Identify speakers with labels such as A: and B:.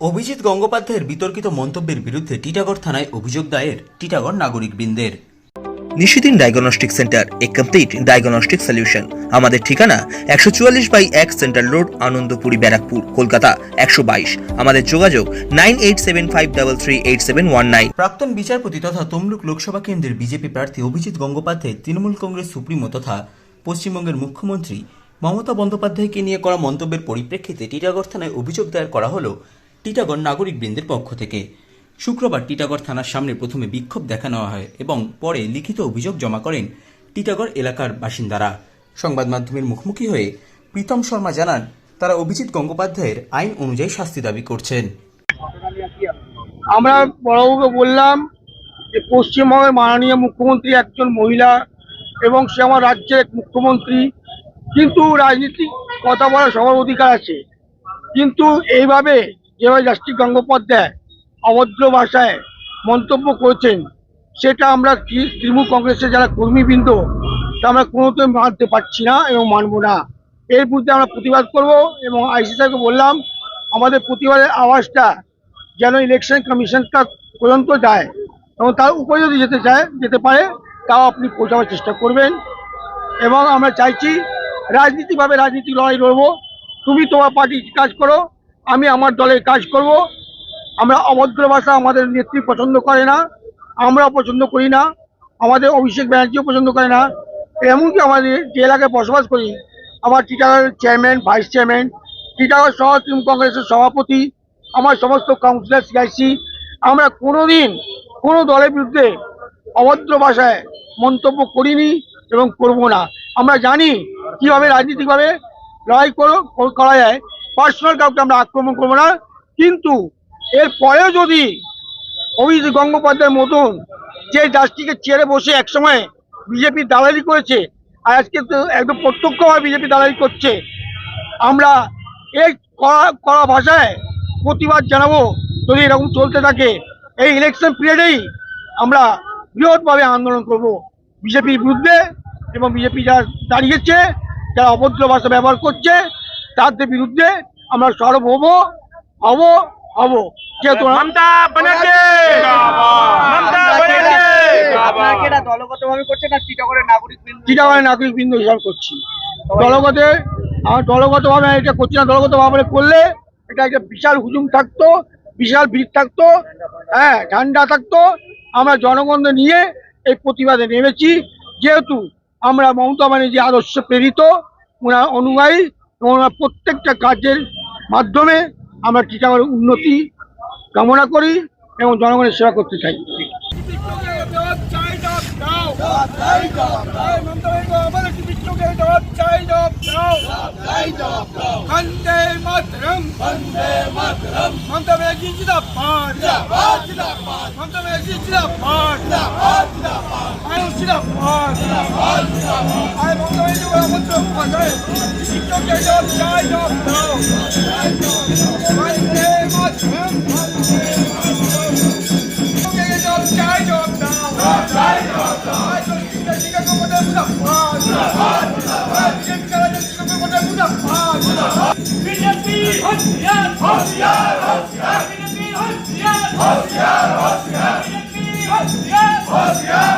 A: অভিজিৎ গঙ্গোপাধ্যায়ের বিতর্কিত মন্তব্যের বিরুদ্ধে টিটাগড় থানায় অভিযোগ দায়ের টিটাগড় নাগরিক বৃন্দের
B: Nishidin diagnostic centre a complete diagnostic solution. আমাদের ঠিকানা একশো চুয়াল্লিশ বাই এক সেন্ট্রাল রোড আনন্দপুরি ব্যারাকপুর কলকাতা একশো বাইশ। আমাদের যোগাযোগ nine eight seven five double three eight seven one nine.
A: প্রাক্তন বিচারপতি তথা তমলুক লোকসভা কেন্দ্রের বিজেপি প্রার্থী অভিজিৎ গঙ্গোপাধ্যায় তৃণমূল কংগ্রেস সুপ্রিমো তথা পশ্চিমবঙ্গের মুখ্যমন্ত্রী মমতা বন্দ্যোপাধ্যায়কে নিয়ে করা মন্তব্যের পরিপ্রেক্ষিতে টিটাগড় থানায় অভিযোগ দায়ের করা হলো টিটাগড় নাগরিক বৃন্দের পক্ষ থেকে। শুক্রবার টিটাগড় থানার সামনে প্রথমে বিক্ষোভ দেখানো হয় এবং পরে লিখিত অভিযোগ জমা করেন টিটাগড় এলাকার বাসিন্দারা। সংবাদ মাধ্যমের মুখোমুখি হয়ে প্রীতম শর্মা জানান, তারা অভিজিৎ গঙ্গোপাধ্যায়ের আইন অনুযায়ী শাস্তি দাবি করছেন।
C: আমরা বড়বাবুকে বললাম যে পশ্চিমবঙ্গের মাননীয় মুখ্যমন্ত্রী একজন মহিলা এবং সে আমার রাজ্যের মুখ্যমন্ত্রী। কিন্তু রাজনীতিক কথা বলার সবার অধিকার আছে। কিন্তু এইভাবে যেভাবে জাস্টিস গঙ্গোপাধ্যায় অভদ্র ভাষায় মন্তব্য করেছেন, সেটা আমরা তৃণমূল কংগ্রেসের যারা কর্মীবৃন্দ, তা আমরা কোনোতেই মানতে পারছি না এবং মানব না। এর বিরুদ্ধে আমরা প্রতিবাদ করব এবং আইসি সাহেবকে বললাম, আমাদের প্রতিবাদের আওয়াজটা যেন ইলেকশন কমিশনটা পর্যন্ত যায় এবং তার উপরে যদি যেতে চায়, যেতে পারে, তাও আপনি পৌঁছাবার চেষ্টা করবেন। এবং আমরা চাইছি, রাজনীতিভাবে রাজনীতি লড়াই লড়বো। তুমি তোমার পার্টি কাজ করো আমি আমার দলের কাজ করব। আমরা অভদ্র ভাষা আমাদের নেত্রী পছন্দ করে না, আমরা পছন্দ করি না, আমাদের অভিষেক ব্যানার্জিও পছন্দ করে না। এমনকি আমাদের যে এলাকায় বসবাস করি, আমার টিটাগড়ের চেয়ারম্যান ভাইস চেয়ারম্যান টিটাগড় শহর তৃণমূল কংগ্রেসের সভাপতি, আমার সমস্ত কাউন্সিলর সিআইসি আমরা কোনোদিন কোনো দলের বিরুদ্ধে অভদ্র ভাষায় মন্তব্য করিনি এবং করব না। আমরা জানি কীভাবে, রাজনীতিকভাবে লড়াই করা যায় পার্সোনাল কাউকে আমরা আক্রমণ করব না। কিন্তু এর পরেও যদি অভিজিৎ গঙ্গোপাধ্যায়ের মতন যে জাস্টিকে চেয়ারে বসে একসময় বিজেপি দালালি করেছে আর আজকে তো একদম প্রত্যক্ষভাবে বিজেপি দালালি করছে, আমরা এই কড়া কড়া ভাষায় প্রতিবাদ জানাব যদি এরকম চলতে থাকে। এই ইলেকশন পিরিয়ডেই আমরা বৃহৎভাবে আন্দোলন করব বিজেপির বিরুদ্ধে এবং বিজেপি যারা দাঁড়িয়েছে, যারা অভদ্র ভাষা ব্যবহার করছে তাদের বিরুদ্ধে আমরা সরব হব হব। হব যেহেতু
D: টিটাগড়ের নাগরিক বৃন্দ?
C: চিটাগাঁয়ের নাগরিক বৃন্দ হিসাব করছি। দলগতে আমার দলগতভাবে এটা করছি না দলগতভাবে করলে এটা একটা বিশাল হুজুম থাকতো বিশাল ভিড় থাকতো হ্যাঁ ঠান্ডা থাকতো। আমরা জনগণকে নিয়ে এই প্রতিবাদে নেমেছি। যেহেতু আমরা মমতা ব্যানার্জি আদর্শ প্রেরিত ওনার অনুযায়ী এবং ওনার প্রত্যেকটা কাজের মাধ্যমে আমরা টিটাগড়ের উন্নতি কামনা করি এবং জনগণের সেবা করতে চাই।
E: মমতা ব্যানার্জি জিন্দাবাদ। মমতা ব্যানার্জি জিন্দাবাদ। জিন্দাবাদ আই মমতাবাই জীবন মন্ত্র মহাশয় শিক্ষককে জব চাই জব দাও বন্দে মাতরম শিক্ষককে জব চাই জব দাও চাই জব দাও আই তো শিক্ষককে মধ্যে জিন্দাবাদ জিন্দাবাদ জিন্দাবাদ শিক্ষককে মধ্যে জিন্দাবাদ
F: জিন্দাবাদ বিজেপি হসিয়ার হসিয়ার হসিয়ার বিজেপি হসিয়ার হসিয়ার হসিয়ার বিজেপি হসিয়ার হসিয়ার